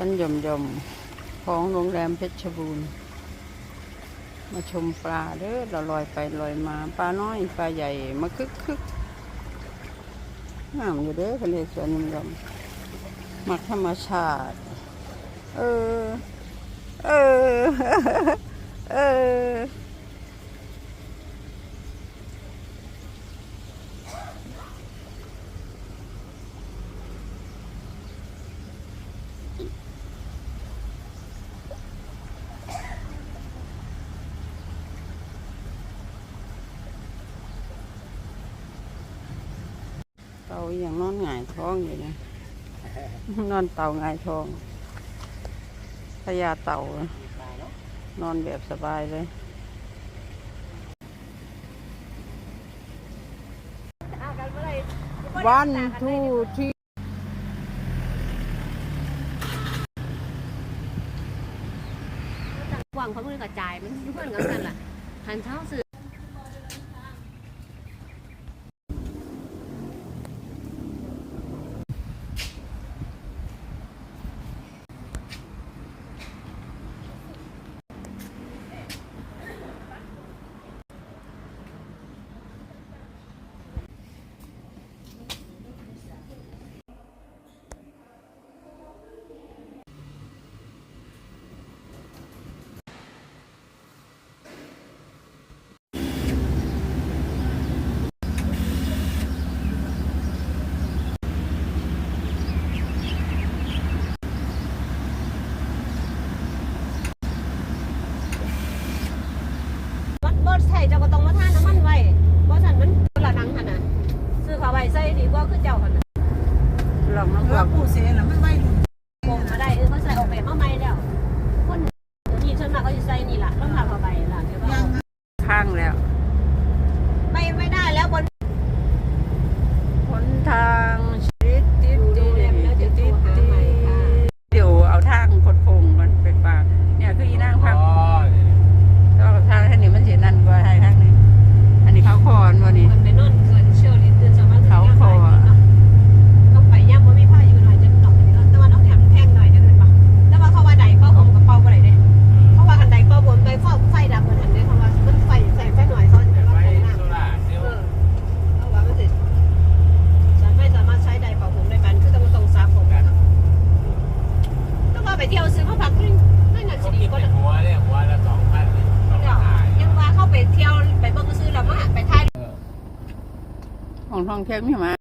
วนหย่อมหย่อมของโรงแรมเพชรบูรณ์ มาชมปลาเด้อเราลอยไปลอยมาปลาน้อยปลาใหญ่มาคึกคึกงามอยู่เด้อทะเลสวยหย่อมหย่อมมักธรรมชาติ เออ เออ เออ อย่างนอนหงายท้องอยู่นะนอนเต่าหงายท้องพญาเต่านะนอนแบบสบายเลยวันทูที่หวังเขามือกระจายมันเพื่อนกันกันล่ะหันเท้าสื่อ วัดบดใส่เจ้าก็ต้องมาท่าน้ำมันไว้เพราะฉันมันละนังหันน่ะซื้อเขาไว้ใส่ดีกว่าคือเจ้าหันน่ะ ว่าผู้เสียแล้วไม่ไหวรุ่นโกงมาได้เออเขาใส่ออกแบบมาใหม่แล้ว คนนี่ส่วนมากเขาจะใส่ เที่ยวซื้อมาพักนึงนั่นน่ะสิดีกว่าเนาะหัวเนี่ยหัวละสองพันสองเดี๋ยวพันยังว่าเข้าไปเที่ยวไปเบิ่งซื้อแล้วมาไปถ่ายของทองเทพนี่มา